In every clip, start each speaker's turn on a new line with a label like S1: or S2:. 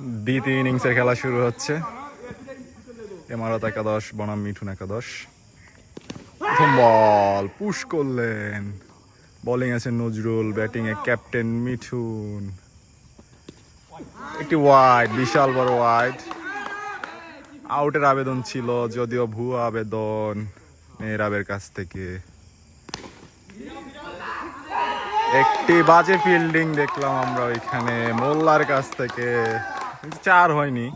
S1: দ্বিতীয় ইনিংসের খেলা শুরু হচ্ছে। এমারত একাদশ, বনাম মিঠুন একাদশ। প্রথম বল, পুশ করলেন। বোলিং আছে নজরুল ব্যাটিং এ ক্যাপ্টেন মিঠুন। একটি ওয়াইড বিশাল বড় ওয়াইড আউটের আবেদন ছিল, যদিও ভুয়া আবেদন মেহরাবের কাছ থেকে। একটি বাজে ফিল্ডিং দেখলাম আমরা ওইখানে, মোল্লার কাছ থেকে। চার হয়নি।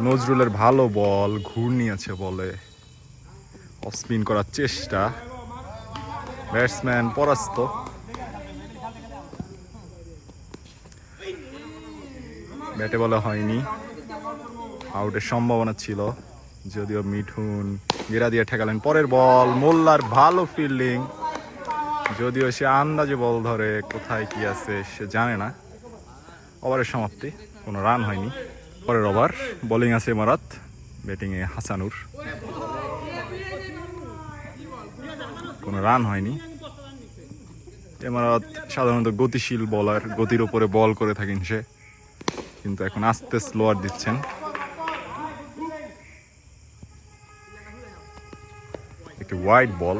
S1: নজরুলের ভালো বল, ঘূর্ণি আছে বলে। স্পিন করার চেষ্টা। ব্যাটসম্যান পরাস্ত। ব্যাটে বলে হয়নি। আউটের সম্ভাবনা ছিল। যদিও মিঠুন গেরা দিয়ে ঠেকালেন পরের বল। মোল্লার ভালো ফিল্ডিং। যদিও সে আন্দাজে বল ধরে কোথায় কি আছে, সে জানে না। ওভারের সমাপ্তি, কোনো রান হয়নি। পরের ওভার, বোলিং আছে ইমারাত ব্যাটিংয়ে হাসানুর। কোনো রান হয়নি। ইমারাত সাধারণত গতিশীল বলার গতির উপরে বল করে থাকেন সে। কিন্তু এখন আস্তে স্লোয়ার দিচ্ছেন। একটি ওয়াইড বল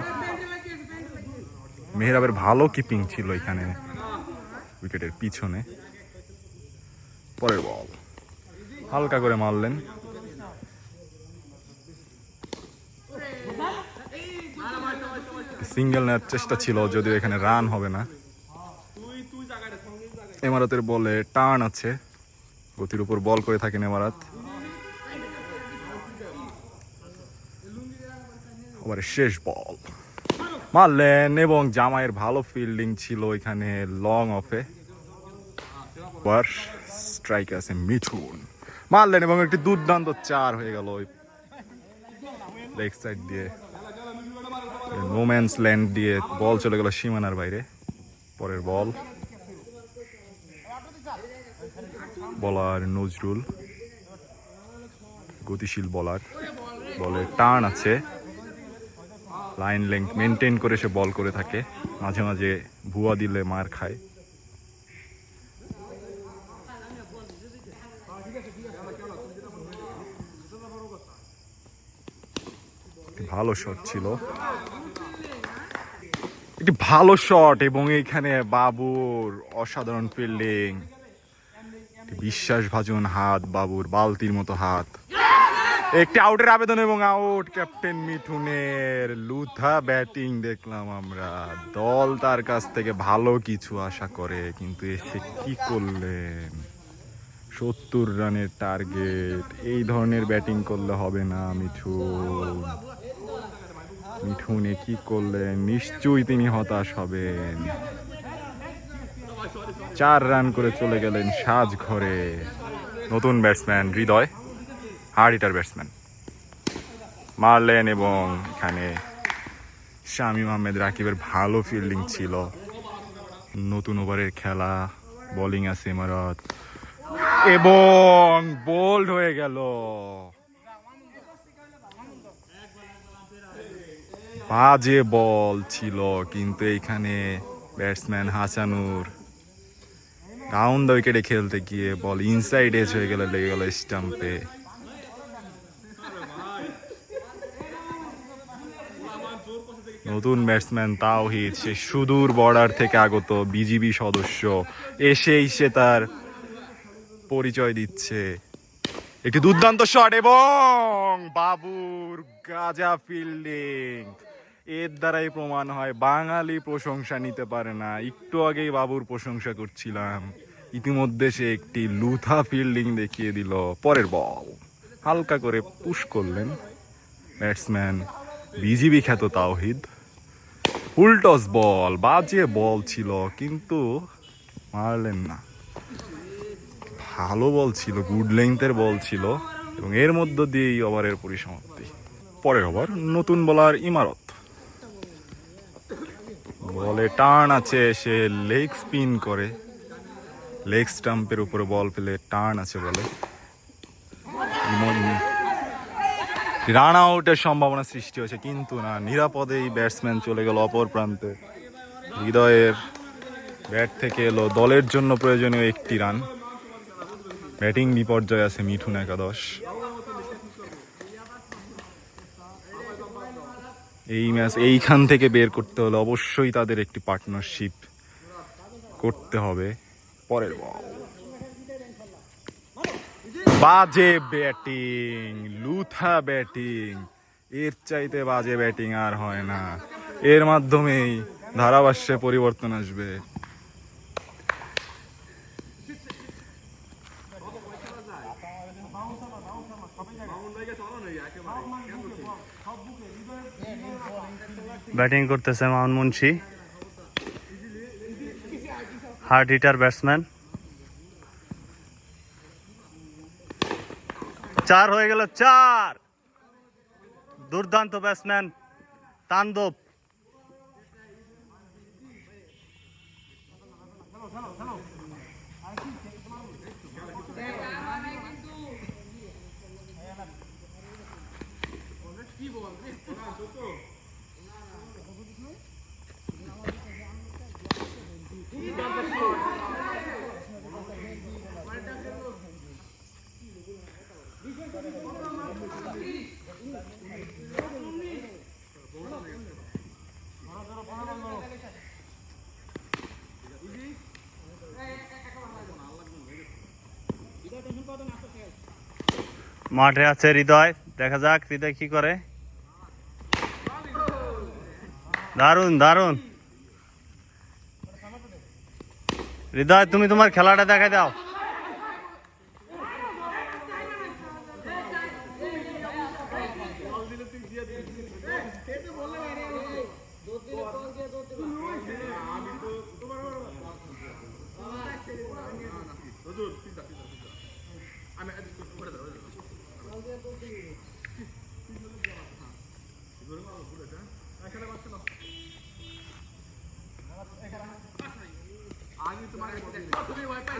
S1: মেহরাবের ভালো কিপিং ছিল এখানে উইকেটের পিছনে। পরের বল হালকা করে মারলেন। সিঙ্গেল নেওয়ার চেষ্টা ছিল, যদিও এখানে রান হবে না। এমারতের বলে টার্ন আছে। গতির উপর বল করে থাকেন এমারাত। শেষ বল মারলেন এবং জামাইয়ের ভালো ফিল্ডিং ছিল এখানে লং অফে স্ট্রাইক আছে মিঠুন। মারলেন এবং একটি দুর্দান্ত চার হয়ে গেল ওই লেগ সাইড দিয়ে। নোম্যান্স ল্যান্ড দিয়ে বল চলে গেল সীমানার বাইরে, পরের বল বলার নজরুল, গতিশীল বলার বলে টার্ন আছে। লাইন লেংথ মেনটেন করে সে বল করে থাকে। মাঝে মাঝে ভুয়া দিলে মার খায়। ভালো শট ছিল। একটি ভালো শট এবং এইখানে বাবুর অসাধারণ ফিল্ডিং বিশ্বাসভাজন হাত, বাবুর বালতির মতো হাত। একটি আউটের আবেদন এবং আউট ক্যাপ্টেন মিঠুনের লুথা ব্যাটিং দেখলাম আমরা। দল তার কাছ থেকে ভালো কিছু আশা করে, কিন্তু এসে কি করলেন? সত্তর রানের টার্গেট এই ধরনের ব্যাটিং করলে হবে না মিঠুন মিঠুনে কি করলেন? নিশ্চয়ই তিনি হতাশ হবেন। চার রান করে চলে গেলেন সাজ ঘরে নতুন batsman Hridoy. Hard hitter batsman মারলেন এবং এখানে শামিম আহমেদ রাকিবের ভালো ফিল্ডিং ছিল। নতুন ওভারের খেলা বোলিং আছে ইমারত। এবং বোল্ড হয়ে গেল। বাজে বল ছিল, কিন্তু এইখানে ব্যাটসম্যান হাসানুর ডাউন দ্য উইকেটে খেলতে গিয়ে বল ইনসাইড এজ হয়ে গেল, লেগে গেল স্টাম্পে নতুন ব্যাটসম্যান তাওহিদ, সে সুদূর বর্ডার থেকে আগত বিজিবি সদস্য, এসেই সে তার পরিচয় দিচ্ছে। একটি দুর্দান্ত শট এবং বাবুর গাজা ফিল্ডিং এর দ্বারাই প্রমাণ হয়, বাঙালি প্রশংসা নিতে পারে না। একটু আগেই বাবুর প্রশংসা করছিলাম। ইতিমধ্যে সে একটি লুথা ফিল্ডিং দেখিয়ে দিল। পরের বল হালকা করে পুশ করলেন ব্যাটসম্যান বিজিবি খ্যাত তাওহিদ। উল্টস বল, বাজে বল ছিল, কিন্তু মারলেন না। ভালো বল ছিল গুড লেন্থের বল ছিল, এবং এর মধ্য দিয়েই ওভারের পরিসমাপ্তি। পরের ওভার, নতুন বলার ইমারত। বলে টার্ন আছে, সে লেগ স্পিন করে। লেগ স্টাম্পের উপরে বল ফেলে টার্ন আছে বলে। রান আউটের সম্ভাবনা সৃষ্টি হয়েছে, কিন্তু না, নিরাপদেই ব্যাটসম্যান চলে গেল অপর প্রান্তে। হৃদয়ের ব্যাট থেকে এলো, দলের জন্য প্রয়োজনীয় একটি রান। ব্যাটিং বিপর্যয় আছে মিঠুন একাদশ। এই ম্যাচ এইখান থেকে বের করতে হলে অবশ্যই তাদের একটি পার্টনারশিপ করতে হবে। পরের বল বাজে ব্যাটিং, লুথা ব্যাটিং। এর চাইতে বাজে ব্যাটিং আর হয় না। এর মাধ্যমেই ধারাভাষ্যে পরিবর্তন আসবে।
S2: ব্যাটিং করতেছে Mahmud Munshi hard hitter batsman. চার হয়ে গেল চার। দুর্দান্ত ব্যাটসম্যান তান্দব মাঠে আছে হৃদয়। দেখা যাক হৃদয় কি করে। দারুণ দারুণ হৃদয়, তুমি তোমার খেলাটা দেখা দাও।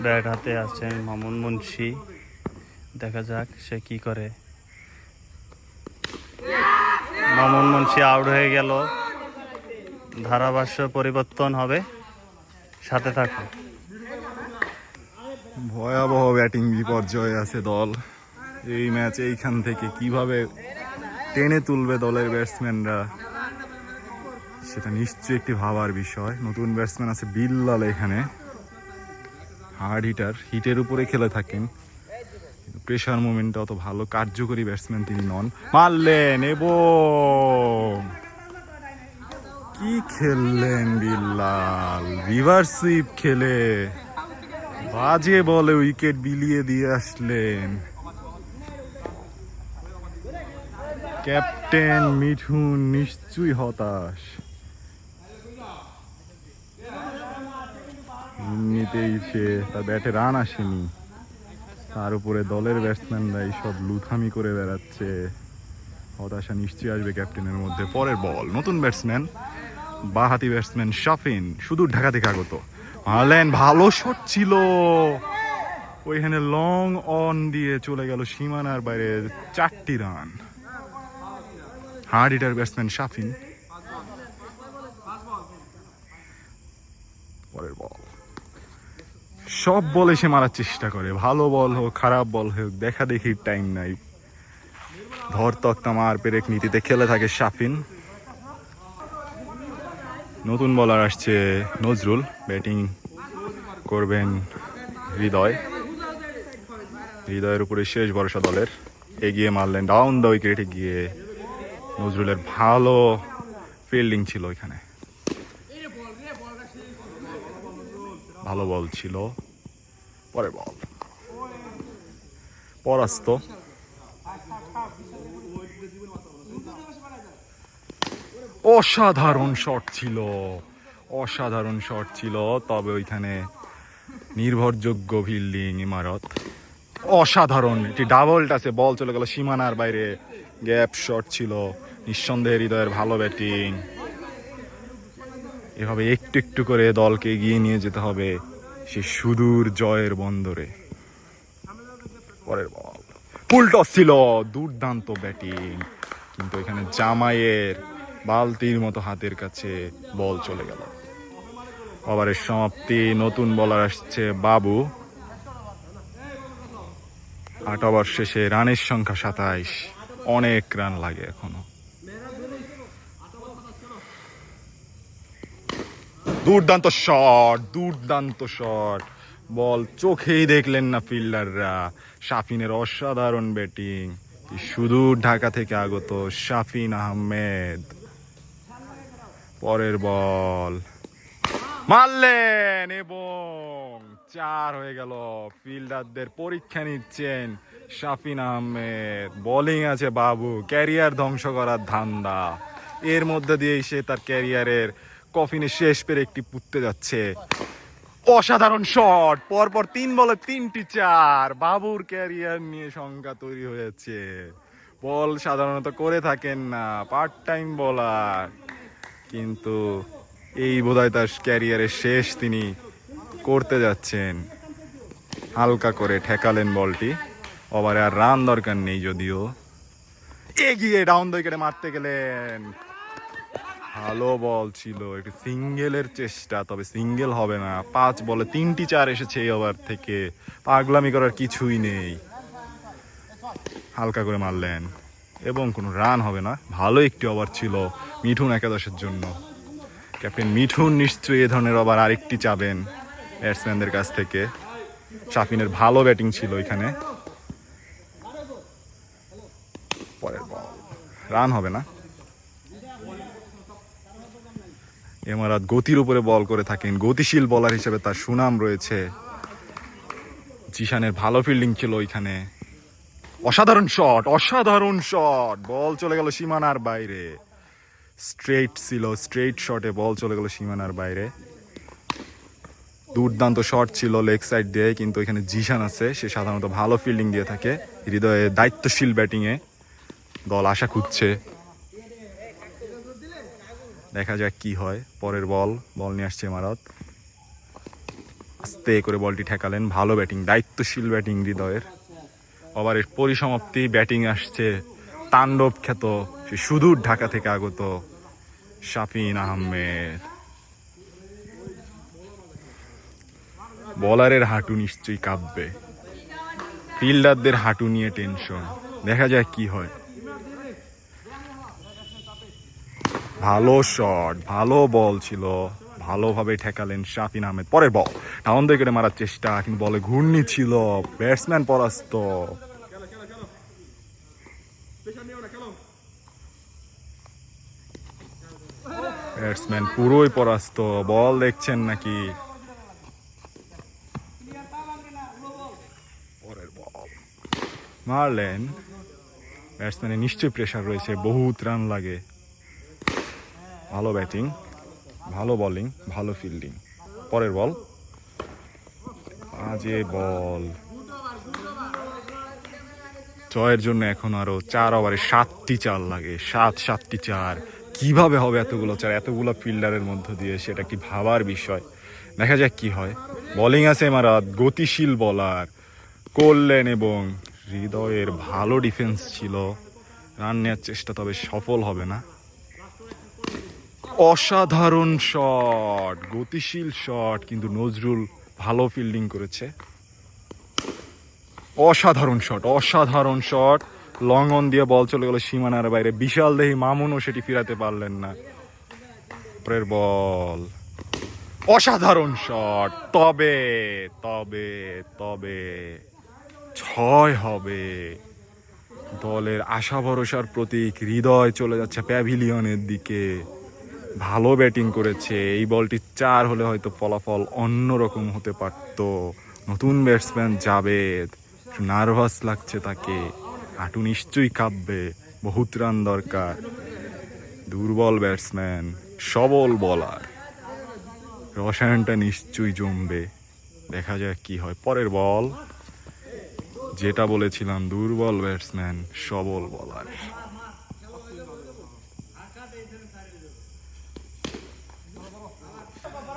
S2: ব্যাট হাতে আছেন মামুন মুন্সি। দেখা যাক সে কি করে। মামুন মুন্সি আউট হয়ে গেল। ধারাভাষ্য পরিবর্তন হবে। সাথে থাকো
S1: ভয়াবহ ব্যাটিং বিপর্যয় আছে দল। এই ম্যাচ এইখান থেকে কীভাবে টেনে তুলবে দলের ব্যাটসম্যানরা সেটা নিশ্চয়ই একটি ভাবার বিষয়। নতুন ব্যাটসম্যান আছে বিল্লাল এখানে। হার্ড হিটার হিটের উপরে খেলে থাকেন। প্রেশার মুভমেন্টটা অত ভালো কার্যকরী ব্যাটসম্যান তিনি নন। মারলেন এবং কি খেললেন বিল্লাল? রিভার সুইপ খেলে বাজে বলে উইকেট বিলিয়ে দিয়ে আসলেন। ক্যাপ্টেন মিঠুন নিশ্চয়ই হতাশ। এমনিতেই সে তার ব্যাটে রান আসেনি। তার উপরে দলের ব্যাটসম্যানরা এইসব লুথামি করে বেড়াচ্ছে। হতাশা নিশ্চয়ই আসবে ক্যাপ্টেনের মধ্যে। পরের বল নতুন ব্যাটসম্যান বাহাতি ব্যাটসম্যান শাফিন, সুদূর ঢাকা থেকে আগত। মারলেন, ভালো শট ছিল। ওইখানে লং অন দিয়ে চলে গেল সীমানার বাইরে চারটি run. Hard hitter batsman Shafin. পরের বল সব বল এসে মারার চেষ্টা করে। ভালো বল হোক, খারাপ বল হোক, দেখা দেখি টাইম নাই। ধর তক্তা মার পেরেক নীতিতে খেলে থাকে শাফিন। নতুন বলার আসছে নজরুল। ব্যাটিং করবেন হৃদয়। হৃদয়ের উপরে শেষ ভরসা দলের। এগিয়ে মারলেন ডাউন দ্য উইকেটে গিয়ে। নজরুলের ভালো ফিল্ডিং ছিল এখানে ভালো বল ছিল। পরের বল। পরাস্ত। অসাধারণ শট ছিল। অসাধারণ শট ছিল, তবে ওইখানে নির্ভরযোগ্য ফিল্ডিং ইমারত। অসাধারণ, একটি ডাবল টাচে বল চলে গেল সীমানার বাইরে। গ্যাপ শট ছিল, নিঃসন্দেহে হৃদয়ের ভালো ব্যাটিং এভাবে একটু একটু করে দলকে এগিয়ে নিয়ে যেতে হবে সে সুদূর জয়ের বন্দরে। পরের বল। ফুল টস ছিল, দুর্দান্ত ব্যাটিং। কিন্তু এখানে জামাইয়ের বালতির মতো হাতের কাছে বল চলে গেল। ওভারের সমাপ্তি, নতুন বলার আসছে বাবু। আট ওভার শেষে রানের সংখ্যা সাতাইশ। অনেক রান লাগে এখনও। দুর্দান্ত শট দুর্দান্ত শট বল চোখেই দেখলেন না ফিল্ডাররা শাফিনের অসাধারণ ব্যাটিং সুদূর ঢাকা থেকে আগত শাফিন আহমেদ। পরের বল মারলেন এবং চার হয়ে গেল। ফিল্ডারদের পরীক্ষা নিচ্ছেন শাফিন আহমেদ। বোলিং আছে বাবু ক্যারিয়ার ধ্বংস করার ধান্দা। এর মধ্যে দিয়েই সে তার ক্যারিয়ারের কফিনে শেষ পেরে একটি পুঁততে যাচ্ছে। অসাধারণ শট! পরপর তিন বলে তিনটি চার। বাবুর ক্যারিয়ার নিয়ে শঙ্কা তৈরি হয়েছে। বল সাধারণত করে থাকেন না পার্ট টাইম বলার। কিন্তু এই বোধহয় তার ক্যারিয়ারের শেষ তিনি করতে যাচ্ছেন। হালকা করে ঠেকালেন বলটি। ওভারে আর রান দরকার নেই যদিও। এগিয়ে ডাউন উইকেটে মারতে গেলেন। ভালো বল ছিল, একটু সিঙ্গেলের চেষ্টা, তবে সিঙ্গেল হবে না। পাঁচ বলে তিনটি চার এসেছে এই ওভার থেকে। পাগলামি করার কিছুই নেই। হালকা করে মারলেন। এবং কোনো রান হবে না। ভালো একটি ওভার ছিল মিঠুন একাদশের জন্য। ক্যাপ্টেন মিঠুন নিশ্চয়ই এ ধরনের ওভার আরেকটি চাবেন ব্যাটসম্যানদের কাছ থেকে। শাফিনের ভালো ব্যাটিং ছিল এখানে। পরের বল রান হবে না। এমারাত গতির উপরে বল করে থাকেন। গতিশীল বলার হিসেবে তার সুনাম রয়েছে। জিশানের ভালো ফিল্ডিং ছিল ওইখানে। অসাধারণ শট অসাধারণ শট বল চলে গেল সীমানার বাইরে। স্ট্রেট ছিল স্ট্রেট শটে বল চলে গেল সীমানার বাইরে। দুর্দান্ত শট ছিল লেগ সাইড দিয়ে, কিন্তু এখানে জিশান আছে। সে সাধারণত ভালো ফিল্ডিং দিয়ে থাকে। হৃদয়ে দায়িত্বশীল ব্যাটিংয়ে দল আশা খুঁজছে। দেখা যাক কি হয়। পরের বল বল নিয়ে আসছে মারত আস্তে করে বলটি ঠেকালেন। ভালো ব্যাটিং, দায়িত্বশীল ব্যাটিং হৃদয়ের। ওভারের পরিসমাপ্তি, ব্যাটিং আসছে তাণ্ডব খ্যাত সে সুদূর ঢাকা থেকে আগত শাফিন আহমেদ। বলারের হাঁটু নিশ্চয়ই কাঁপবে। ফিল্ডারদের হাঁটু নিয়ে টেনশন। দেখা যাক কি হয়। ভালো শট ভালো বল ছিল। ভালোভাবে ঠেকালেন শাফিন আহমেদ। পরের বল ডাউন উইকেটে মারার চেষ্টা, কিন্তু বলে ঘূর্ণি ছিল। ব্যাটসম্যান পরাস্ত। ব্যাটসম্যান পুরোই পরাস্ত। বল দেখছেন নাকি? মারলেন। ব্যাটসম্যানের নিশ্চয়ই প্রেশার রয়েছে, বহুত রান লাগে। ভালো ব্যাটিং, ভালো বোলিং ভালো ফিল্ডিং পরের বল। আজে বল। জয়ের জন্য এখন আরও চার ওভারে সাতটি চার লাগে, সাত, সাতটি চার। কীভাবে হবে এতগুলো চার, এতগুলো ফিল্ডারের মধ্য দিয়ে সেটা কি ভাবার বিষয়? দেখা যাক কি হয়। বোলিং আছে মারাত গতিশীল বলার করলেন এবং হৃদয়ের ভালো ডিফেন্স ছিল। রান নেওয়ার চেষ্টা তবে সফল হবে না। অসাধারণ শট, গতিশীল শট কিন্তু নজরুল ভালো ফিল্ডিং করেছে। অসাধারণ শট অসাধারণ শট। লং অন দিয়ে বল চলে গেল সীমানার বাইরে। বিশাল দেহি মামুনও সেটি ফিরাতে পারলেন না। পরের বল অসাধারণ শট। তবে তবে তবে ছয় হবে। দলের আশা ভরসার প্রতীক হৃদয় চলে যাচ্ছে প্যাভিলিয়নের দিকে। ভালো ব্যাটিং করেছে। এই বলটি চার হলে হয়তো ফলাফল অন্যরকম হতে পারত। নতুন ব্যাটসম্যান জাবেদ নার্ভাস লাগছে তাকে। হাঁটু নিশ্চয়ই কাঁপবে। বহুত রান দরকার। দুর্বল ব্যাটসম্যান, সবল বলার। রসায়নটা নিশ্চয়ই জমবে। দেখা যাক কি হয়। পরের বল। যেটা বলেছিলাম, দুর্বল ব্যাটসম্যান, সবল বলার।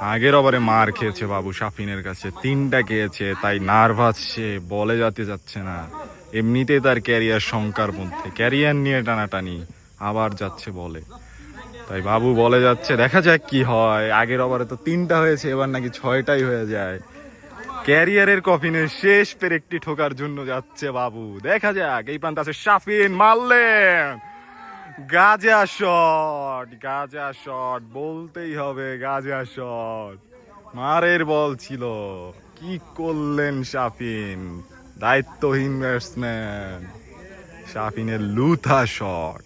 S1: আগের ওভারে মার খেয়েছে বাবু সাফিনের কাছে। তিনটা খেয়েছে, তাই নার্ভাস সে, বলে যেতে যাচ্ছে না। এমনিতে তার ক্যারিয়ার শঙ্কার মধ্যে। ক্যারিয়ার নিয়ে টানাটানি, আবার যাচ্ছে বলে। তাই বাবু বলে যাচ্ছে, দেখা যাক কি হয়। আগের ওভারে তো তিনটা হয়েছে, এবার নাকি ছয়টাই হয়ে যায়। ক্যারিয়ারের কফিনের শেষ পেরেকটি ঠোকার জন্য যাচ্ছে বাবু। দেখা যাক, এই প্রান্ত আছে সাফিন মারলেন। গাজা শট গাজা শট, বলতেই হবে গাজা শট। মারের বল ছিল। কি করলেন শাফিন? দায়িত্বহীন ব্যাটসম্যান শাফিনের লুথা শট।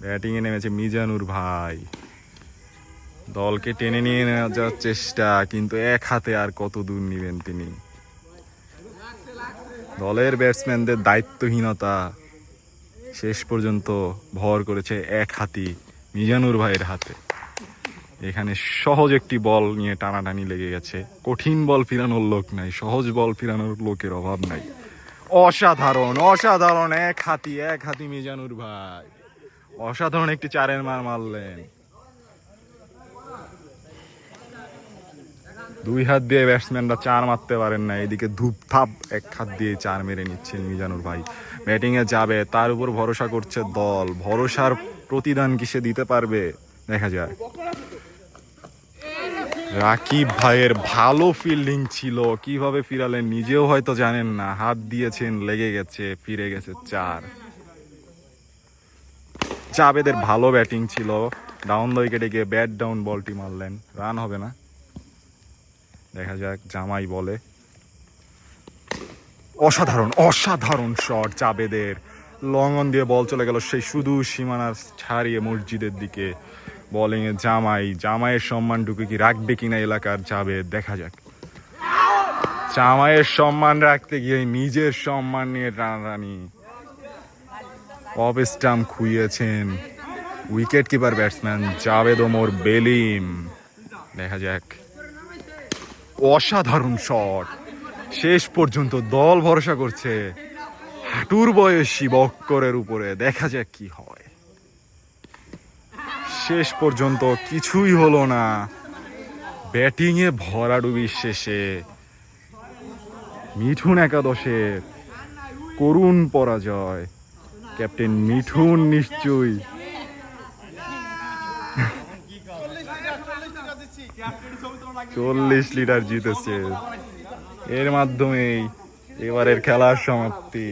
S1: ব্যাটিংয়ে নেমেছে মিজানুর ভাই। দলকে টেনে নিয়ে যাওয়ার চেষ্টা, কিন্তু এক হাতে আর কত দূর নিবেন তিনি? দলের ব্যাটসম্যানদের দায়িত্বহীনতা শেষ পর্যন্ত ভর করেছে এক হাতি মিজানুর ভাইয়ের হাতে। এখানে সহজ একটি বল নিয়ে টানাটানি লেগে গেছে। কঠিন বল ফিরানোর লোক নাই, সহজ বল ফিরানোর লোকের অভাব নাই। অসাধারণ অসাধারণ, এক হাতি এক হাতি মিজানুর ভাই। অসাধারণ একটি চারের মার মারলেন। দুই হাত দিয়ে ব্যাটসম্যানরা চার মারতে পারেন না, এদিকে ধূপ থাপ এক হাত দিয়ে চার মেরে নিচ্ছেন মিজানুর ভাই। ব্যাটিংয়ে যাবে, তার উপর ভরসা করছে দল। ভরসার প্রতিদান কি সে দিতে পারবে? দেখা যায় রাকিব ভাইয়ের ভালো ফিল্ডিং ছিল, কীভাবে ফিরালেন নিজেও হয়তো জানেন না। হাত দিয়েছেন, লেগে গেছে, ফিরে গেছে চার। জাবেদের ভালো ব্যাটিং ছিল। ডাউন উইকেটে গিয়ে ব্যাট ডাউন বলটি মারলেন। রান হবে না। দেখা যাক, জামাই বলে। অসাধারণ অসাধারণ শট জাবেদের। লং অন দিয়ে বল চলে গেল সেই শুধু সীমানা ছাড়িয়ে মসজিদের দিকে। বলিং এ জামাই, জামাইয়ের সম্মানটুকু কি রাখবে কিনা এলাকার জাবেদ? দেখা যাক। জামাইয়ের সম্মান রাখতে গিয়ে নিজের সম্মান নিয়ে টানাটানি। Off stump খুইয়েছেন wicket keeper batsman Javed Omar Belim. দেখা যাক। অসাধারণ শট। শেষ পর্যন্ত দল ভরসা করছে হাঁটুর বয়সী বক্করের উপরে। দেখা যাক কি হয়। শেষ পর্যন্ত কিছুই হলো না। ব্যাটিংয়ে ভরাডুবি শেষে। মিঠুন একাদশের করুণ পরাজয়। ক্যাপ্টেন মিঠুন নিশ্চয়ই চল্লিশ লিটার জিতেছে। এর মাধ্যমেই এবারের খেলার সমাপ্তি।